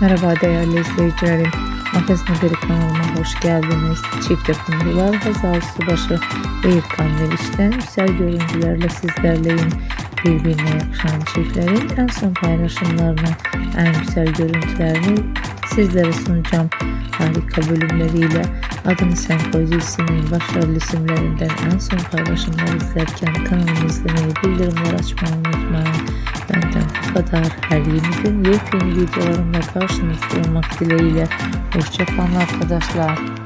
Merhaba değerli izleyicilerim. Magazin Haberi kanalıma hoş geldiniz. Çift yapımcılar Hazal Subaşı ve İlkan Meriç'ten güzel görüntülerle sizlerleyim. Birbirine yakışan çiftlerin en son paylaşımlarını, en güzel görüntülerini sizlere sunacağım. Harika bölümleriyle Adını Sen dizisinin başarılı isimlerinden en son paylaşımları izlerken kanalımı izlemeyi, bildirimler açmayı unutmayın. Kadar. Her yeni gün yepyeni videolarımla karşınızda olmak dileğiyle. Hoşçakalın arkadaşlar.